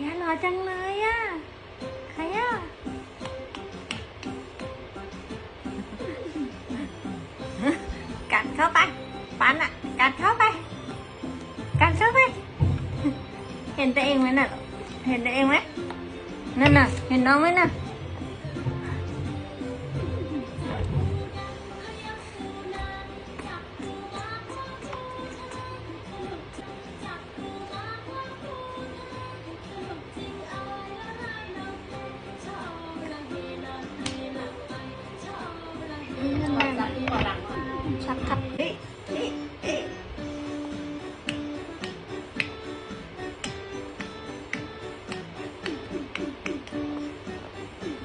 แย่หล่อจังเลยอะใครอะกัดเข้าไปปันอะกัดเข้าไป กัดเข้าไป เห็นตัวเองไหมน่ะ เห็นตัวเองไหมนั่นน่ะ เห็นน้องไหมน่ะ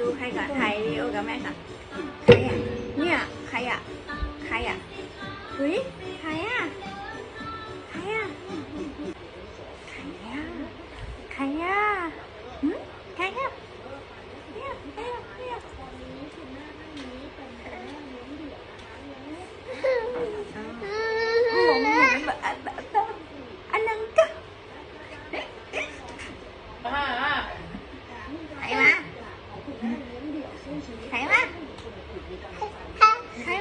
ดูใครกับใครโอกับแม่ค่ะใครอะเนี่ยใครอะใครอะเฮ้ยใครอะ 还有吗？还？